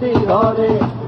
ঘরে আলু